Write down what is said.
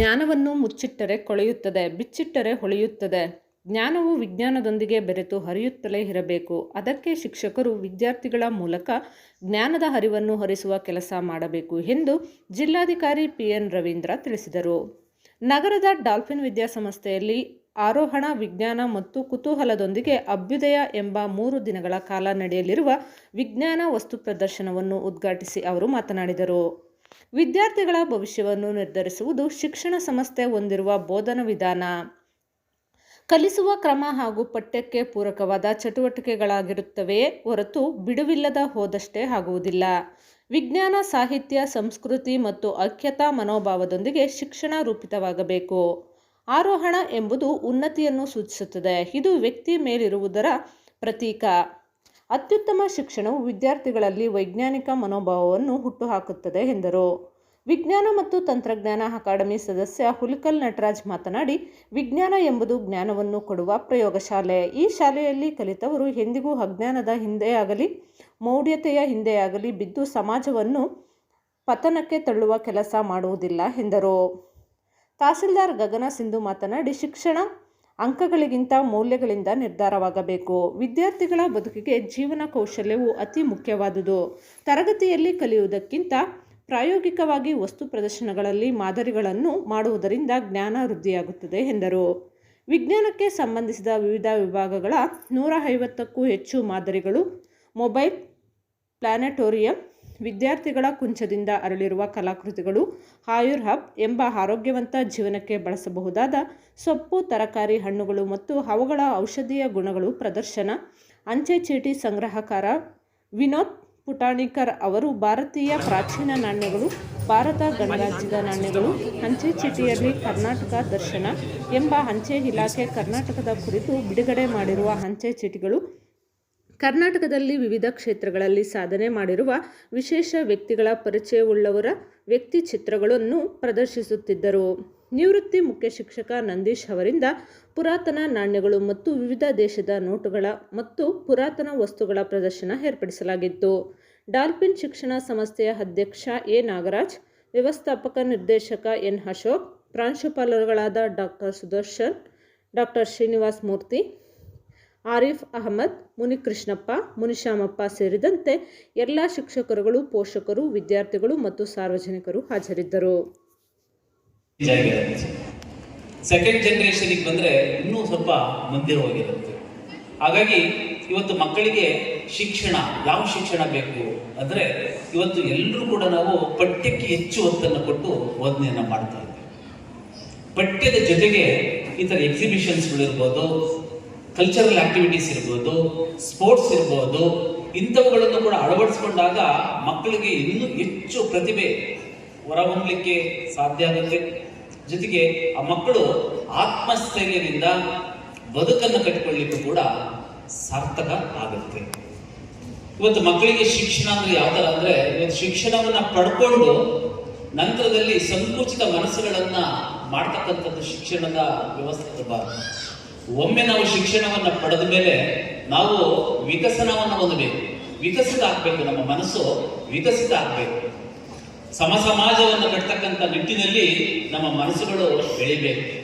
ಜ್ಞಾನವನ್ನು ಮುಚ್ಚಿಟ್ಟರೆ ಕೊಳೆಯುತ್ತದೆ, ಬಿಚ್ಚಿಟ್ಟರೆ ಹೊಳೆಯುತ್ತದೆ. ಜ್ಞಾನವು ವಿಜ್ಞಾನದೊಂದಿಗೆ ಬೆರೆತು ಹರಿಯುತ್ತಲೇ ಇರಬೇಕು. ಅದಕ್ಕೆ ಶಿಕ್ಷಕರು ವಿದ್ಯಾರ್ಥಿಗಳ ಮೂಲಕ ಜ್ಞಾನದ ಹರಿವನ್ನು ಹರಿಸುವ ಕೆಲಸ ಮಾಡಬೇಕು ಎಂದು ಜಿಲ್ಲಾಧಿಕಾರಿ ಪಿ ಎನ್ ರವೀಂದ್ರ ತಿಳಿಸಿದರು. ನಗರದ ಡಾಲ್ಫಿನ್ ವಿದ್ಯಾಸಂಸ್ಥೆಯಲ್ಲಿ ಆರೋಹಣ ವಿಜ್ಞಾನ ಮತ್ತು ಕುತೂಹಲದೊಂದಿಗೆ ಅಭ್ಯುದಯ ಎಂಬ ಮೂರು ದಿನಗಳ ಕಾಲ ನಡೆಯಲಿರುವ ವಿಜ್ಞಾನ ವಸ್ತು ಪ್ರದರ್ಶನವನ್ನು ಉದ್ಘಾಟಿಸಿ ಅವರು ಮಾತನಾಡಿದರು. ವಿದ್ಯಾರ್ಥಿಗಳ ಭವಿಷ್ಯವನ್ನು ನಿರ್ಧರಿಸುವುದು ಶಿಕ್ಷಣ ಸಂಸ್ಥೆ ಹೊಂದಿರುವ ಬೋಧನಾ ವಿಧಾನ. ಕಲಿಸುವ ಕ್ರಮ ಹಾಗೂ ಪಠ್ಯಕ್ಕೆ ಪೂರಕವಾದ ಚಟುವಟಿಕೆಗಳಾಗಿರುತ್ತವೆಯೇ ಹೊರತು ಬಿಡುವಿಲ್ಲದ ಹೋದಷ್ಟೇ ಆಗುವುದಿಲ್ಲ. ವಿಜ್ಞಾನ, ಸಾಹಿತ್ಯ, ಸಂಸ್ಕೃತಿ ಮತ್ತು ಐಕ್ಯತಾ ಮನೋಭಾವದೊಂದಿಗೆ ಶಿಕ್ಷಣ ರೂಪಿತವಾಗಬೇಕು. ಆರೋಹಣ ಎಂಬುದು ಉನ್ನತಿಯನ್ನು ಸೂಚಿಸುತ್ತದೆ. ಇದು ವ್ಯಕ್ತಿ ಮೇಲಿರುವುದರ ಪ್ರತೀಕ. ಅತ್ಯುತ್ತಮ ಶಿಕ್ಷಣವು ವಿದ್ಯಾರ್ಥಿಗಳಲ್ಲಿ ವೈಜ್ಞಾನಿಕ ಮನೋಭಾವವನ್ನು ಹುಟ್ಟುಹಾಕುತ್ತದೆ ಎಂದರು. ವಿಜ್ಞಾನ ಮತ್ತು ತಂತ್ರಜ್ಞಾನ ಅಕಾಡೆಮಿ ಸದಸ್ಯ ಹುಲಿಕಲ್ ನಟರಾಜ್ ಮಾತನಾಡಿ, ವಿಜ್ಞಾನ ಎಂಬುದು ಜ್ಞಾನವನ್ನು ಕೊಡುವ ಪ್ರಯೋಗಶಾಲೆ. ಈ ಶಾಲೆಯಲ್ಲಿ ಕಲಿತವರು ಎಂದಿಗೂ ಅಜ್ಞಾನದ ಹಿಂದೆಯಾಗಲಿ, ಮೌಢ್ಯತೆಯ ಹಿಂದೆಯಾಗಲಿ ಬಿದ್ದು ಸಮಾಜವನ್ನು ಪತನಕ್ಕೆ ತಳ್ಳುವ ಕೆಲಸ ಮಾಡುವುದಿಲ್ಲ ಎಂದರು. ತಹಸೀಲ್ದಾರ್ ಗಗನ ಸಿಂಧು ಮಾತನಾಡಿ, ಶಿಕ್ಷಣ ಅಂಕಗಳಿಗಿಂತ ಮೌಲ್ಯಗಳಿಂದ ನಿರ್ಧಾರವಾಗಬೇಕು. ವಿದ್ಯಾರ್ಥಿಗಳ ಬದುಕಿಗೆ ಜೀವನ ಕೌಶಲ್ಯವು ಅತಿ ಮುಖ್ಯವಾದುದು. ತರಗತಿಯಲ್ಲಿ ಕಲಿಯುವುದಕ್ಕಿಂತ ಪ್ರಾಯೋಗಿಕವಾಗಿ ವಸ್ತು ಪ್ರದರ್ಶನಗಳಲ್ಲಿ ಮಾದರಿಗಳನ್ನು ಮಾಡುವುದರಿಂದ ಜ್ಞಾನ ವೃದ್ಧಿಯಾಗುತ್ತದೆ ಎಂದರು. ವಿಜ್ಞಾನಕ್ಕೆ ಸಂಬಂಧಿಸಿದ ವಿವಿಧ ವಿಭಾಗಗಳ ನೂರ ಐವತ್ತಕ್ಕೂ ಹೆಚ್ಚು ಮಾದರಿಗಳು, ಮೊಬೈಲ್ ಪ್ಲಾನೆಟೋರಿಯಂ ವಿದ್ಯಾರ್ಥಿಗಳ ಕುಂಚದಿಂದ ಅರಳಿರುವ ಕಲಾಕೃತಿಗಳು ಆಯುರ್ ಹಬ್ ಎಂಬ ಆರೋಗ್ಯವಂತ ಜೀವನಕ್ಕೆ ಬಳಸಬಹುದಾದ ಸೊಪ್ಪು, ತರಕಾರಿ ಹಣ್ಣುಗಳು ಮತ್ತು ಅವುಗಳ ಔಷಧೀಯ ಗುಣಗಳು ಪ್ರದರ್ಶನ. ಅಂಚೆ ಚೀಟಿ ಸಂಗ್ರಹಕಾರ ವಿನೋದ್ ಪುಟಾಣಿಕರ್ ಅವರು ಭಾರತೀಯ ಪ್ರಾಚೀನ ನಾಣ್ಯಗಳು, ಭಾರತ ಗಣರಾಜ್ಯದ ನಾಣ್ಯಗಳು, ಅಂಚೆ ಚೀಟಿಯಲ್ಲಿ ಕರ್ನಾಟಕ ದರ್ಶನ ಎಂಬ ಅಂಚೆ ಇಲಾಖೆ ಕರ್ನಾಟಕದ ಕುರಿತು ಬಿಡುಗಡೆ ಮಾಡಿರುವ ಅಂಚೆ ಚೀಟಿಗಳು ಕರ್ನಾಟಕದಲ್ಲಿ ವಿವಿಧ ಕ್ಷೇತ್ರಗಳಲ್ಲಿ ಸಾಧನೆ ಮಾಡಿರುವ ವಿಶೇಷ ವ್ಯಕ್ತಿಗಳ ಪರಿಚಯವುಳ್ಳವರ ವ್ಯಕ್ತಿ ಚಿತ್ರಗಳನ್ನು ಪ್ರದರ್ಶಿಸುತ್ತಿದ್ದರು. ನಿವೃತ್ತಿ ಮುಖ್ಯ ಶಿಕ್ಷಕ ನಂದೀಶ್ ಅವರಿಂದ ಪುರಾತನ ನಾಣ್ಯಗಳು ಮತ್ತು ವಿವಿಧ ದೇಶದ ನೋಟುಗಳ ಮತ್ತು ಪುರಾತನ ವಸ್ತುಗಳ ಪ್ರದರ್ಶನ ಏರ್ಪಡಿಸಲಾಗಿತ್ತು. ಡಾಲ್ಫಿನ್ ಶಿಕ್ಷಣ ಸಂಸ್ಥೆಯ ಅಧ್ಯಕ್ಷ ಎ. ನಾಗರಾಜ್, ವ್ಯವಸ್ಥಾಪಕ ನಿರ್ದೇಶಕ ಎನ್. ಅಶೋಕ್, ಪ್ರಾಂಶುಪಾಲರುಗಳಾದ ಡಾಕ್ಟರ್ ಸುದರ್ಶನ್, ಡಾಕ್ಟರ್ ಶ್ರೀನಿವಾಸ್ ಮೂರ್ತಿ ಆರಿಫ್ ಅಹಮದ್, ಮುನಿಕೃಷ್ಣಪ್ಪ, ಮುನಿಶಾಮಪ್ಪ ಸೇರಿದಂತೆ ಎಲ್ಲ ಶಿಕ್ಷಕರುಗಳು, ಪೋಷಕರು, ವಿದ್ಯಾರ್ಥಿಗಳು ಮತ್ತು ಸಾರ್ವಜನಿಕರು ಹಾಜರಿದ್ದರು. ಸೆಕೆಂಡ್ ಜನರೇಷನಿಗೆ ಬಂದರೆ ಇನ್ನೂ ಸ್ವಲ್ಪ ಮುಂದೆ ಹೋಗಿರುತ್ತೆ. ಹಾಗಾಗಿ ಇವತ್ತು ಮಕ್ಕಳಿಗೆ ಶಿಕ್ಷಣ, ಯಾವ ಶಿಕ್ಷಣ ಬೇಕು ಅಂದರೆ ಇವತ್ತು ಎಲ್ಲರೂ ಕೂಡ ನಾವು ಪಠ್ಯಕ್ಕೆ ಹೆಚ್ಚು ಒತ್ತನ್ನು ಕೊಟ್ಟು ಬೋಧನೆಯನ್ನು ಮಾಡ್ತಾ ಇದ್ದೇವೆ. ಪಠ್ಯದ ಜೊತೆಗೆ ಈ ಥರ ಎಕ್ಸಿಬಿಷನ್ಸ್ಗಳಿರ್ಬೋದು ಕಲ್ಚರಲ್ ಆಕ್ಟಿವಿಟೀಸ್ ಇರ್ಬೋದು ಸ್ಪೋರ್ಟ್ಸ್ ಇರ್ಬೋದು, ಇಂಥವುಗಳನ್ನು ಕೂಡ ಅಳವಡಿಸ್ಕೊಂಡಾಗ ಮಕ್ಕಳಿಗೆ ಇನ್ನೂ ಹೆಚ್ಚು ಪ್ರತಿಭೆ ಹೊರಹೊಮ್ಮಲಿಕ್ಕೆ ಸಾಧ್ಯ ಆಗುತ್ತೆ. ಜೊತೆಗೆ ಆ ಮಕ್ಕಳು ಆತ್ಮಸ್ಥೈರ್ಯದಿಂದ ಬದುಕನ್ನು ಕಟ್ಟಿಕೊಳ್ಳಿಕ್ಕೂ ಕೂಡ ಸಾರ್ಥಕ ಆಗುತ್ತೆ. ಇವತ್ತು ಮಕ್ಕಳಿಗೆ ಶಿಕ್ಷಣ ಅಂದ್ರೆ ಯಾವ ಥರ ಅಂದ್ರೆ, ಇವತ್ತು ಶಿಕ್ಷಣವನ್ನು ಪಡ್ಕೊಂಡು ನಂತರದಲ್ಲಿ ಸಂಕುಚಿತ ಮನಸ್ಸುಗಳನ್ನು ಮಾಡ್ತಕ್ಕಂಥದ್ದು ಶಿಕ್ಷಣದ ವ್ಯವಸ್ಥೆ ಇರಬಾರದು. ಒಮ್ಮೆ ನಾವು ಶಿಕ್ಷಣವನ್ನು ಪಡೆದ ಮೇಲೆ ನಾವು ವಿಕಸನವನ್ನು ಹೊಂದಬೇಕು. ವಿಕಸಿತ ಆಗ್ಬೇಕು ನಮ್ಮ ಮನಸ್ಸು ವಿಕಸಿತ ಆಗ್ಬೇಕು ಸಮ ಸಮಾಜವನ್ನು ಕಟ್ಟತಕ್ಕಂಥ ನಿಟ್ಟಿನಲ್ಲಿ ನಮ್ಮ ಮನಸ್ಸುಗಳು ಬೆಳಿಬೇಕು.